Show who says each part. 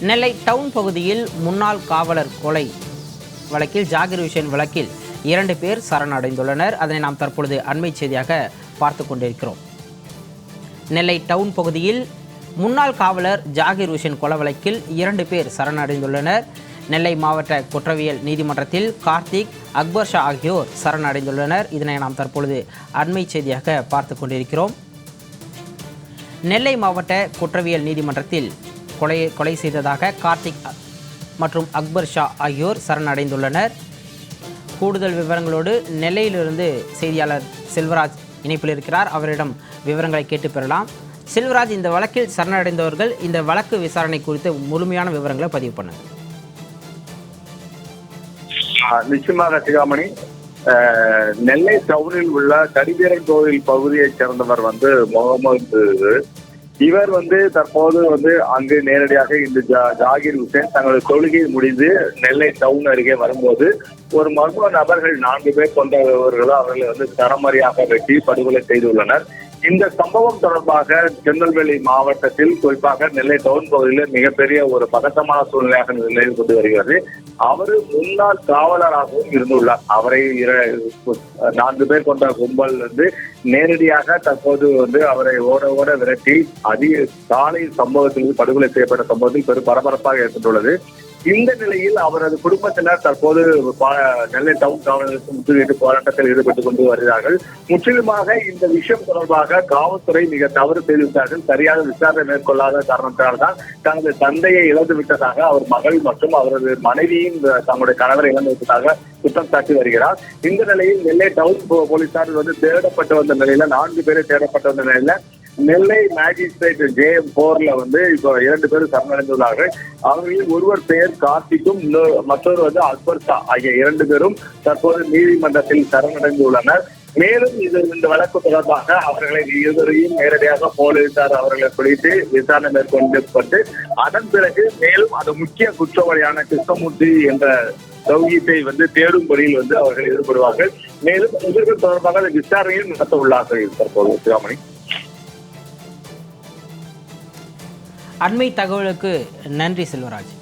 Speaker 1: நெல்லை down பகுதியில் முன்னாள் காவலர் கொலை வழக்கில் ஜாகிர் ஹுசேன் வழக்கில் இரண்டு பேர் சரணடைந்துள்ளனர். அதனை நாம் தற்பொழுது அண்மை செய்தியாக பார்த்து கொண்டிருக்கிறோம். நெல்லை டவுன் பகுதியில் முன்னாள் காவலர் ஜாகிர் ஹுசேன் கொலை வழக்கில் இரண்டு பேர் சரணடைந்துள்ளனர். நெல்லை மாவட்ட குற்றவியல் நீதிமன்றத்தில் கார்த்திக் அக்பர் ஷா ஆகியோர் சரணடைந்துள்ளனர். இதனை நாம் தற்பொழுது அண்மை செய்தியாக பார்த்து கொண்டிருக்கிறோம். நெல்லை மாவட்ட குற்றவியல் நீதிமன்றத்தில் கொலை கொலை செய்ததாக கார்த்திக் மற்றும் அக்பர் ஷா ஆகியோர் சரணடைந்துள்ளனர். கூடுதல் விவரங்களோடு நெல்லையிலிருந்து செய்தியாளர் செல்வராஜ் இணைப்பில் இருக்கிறார். அவரிடம் விவரங்களை கேட்டு பெறலாம். செல்வராஜ் இந்த வழக்கில் சரணடைந்தவர்கள் இந்த வழக்கு விசாரணை குறித்து முழுமையான விவரங்களை பதிவு பண்ணுங்க
Speaker 2: நிச்சயமாக சிகாமணி. நெல்லை டவுனில் உள்ள கடிவீரன் கோவில் பகுதியைச் சேர்ந்தவர் வந்து முகமது இவர் வந்து தற்போது வந்து அங்கு நேரடியாக இந்த ஜா- ஜாகிர் ஹுசேன் தங்களது தொழுகை முடிந்து நெல்லை டவுன் அருகே வரும்போது ஒரு மர்ம நபர்கள் நான்கு பேர் கொண்டவர்களும் அவர்களை வந்து தரமறையாக வெட்டி படுகொலை செய்துள்ளனர். இந்த சம்பவம் தொடர்பாக திருநெல்வேலி மாவட்டத்தில் குறிப்பாக நெல்லை டவுன் பகுதியில் மிகப்பெரிய ஒரு பதட்டமான சூழ்நிலையாக நிலையில் கொண்டு வருகிறது. அவரு முன்னாள் காவலராகவும் இருந்துள்ளார். அவரை இர- நான்கு பேர் கொண்ட கும்பல் வந்து நேரடியாக தற்போது வந்து அவரை ஓட ஓட விரட்டி அதிக காலை சம்பவத்தில் படுகொலை செய்யப்பட்ட சம்பவத்தில் பெரும் பரபரப்பாக ஏற்பட்டுள்ளது. இந்த நிலையில் அவரது குடும்பத்தினர் தற்போது பா- நெல்லை டவுன் காவலருக்கு முற்றுகையிட்டு போராட்டத்தில் ஈடுபட்டுக் கொண்டு வருகிறார்கள். முற்றிலுமாக இந்த விஷயம் தொடர்பாக காவல்துறை மிக தவறு செய்துவிட்டார்கள். சரியாக விசாரணை மேற்கொள்ளாத காரணத்தினால்தான் தனது தந்தையை இழந்து விட்டதாக அவர் மகள் மற்றும் அவரது மனைவியும் தங்களுடைய கணவரை இழந்து விட்டதாக குற்றம் சாட்டி வருகிறார். இந்த நிலையில் நெல்லை டவுன் போ- போலீசார் வந்து தேடப்பட்டு வந்த நிலையில நான்கு பேரை தேடப்பட்டு வந்த நிலையில நெல்லை மேஜிஸ்ட்ரேட் ஜே எம் போர்ல வந்து இப்போ இரண்டு பேரும் சரணடைந்துள்ளார்கள். அவர்களில் ஒருவர் பெயர் கார்த்திக்கும் மற்றொரு வந்து அக்பர் ஷா ஆகிய இரண்டு பேரும் தற்போது நீதிமன்றத்தில் சரணடைந்துள்ளனர். மேலும் இது இந்த வழக்கு தொடர்பாக அவர்களை இருவரையும் நேரடியாக போலீசார் அவர்களை பிடித்து விசாரணை மேற்கொண்டு அதன் பிறகு மேலும் அது முக்கிய குற்றவாளியான கிருஷ்ணமூர்த்தி என்ற சௌகியத்தை வந்து தேடும் பணியில் வந்து அவர்கள் ஈடுபடுவார்கள். மேலும் இவர்கள் தொடர்பாக விசாரணையும் நடத்த உள்ளார்கள் தற்போது சிவாமணி.
Speaker 1: அண்மை தகவலுக்கு நன்றி செல்வராஜ்.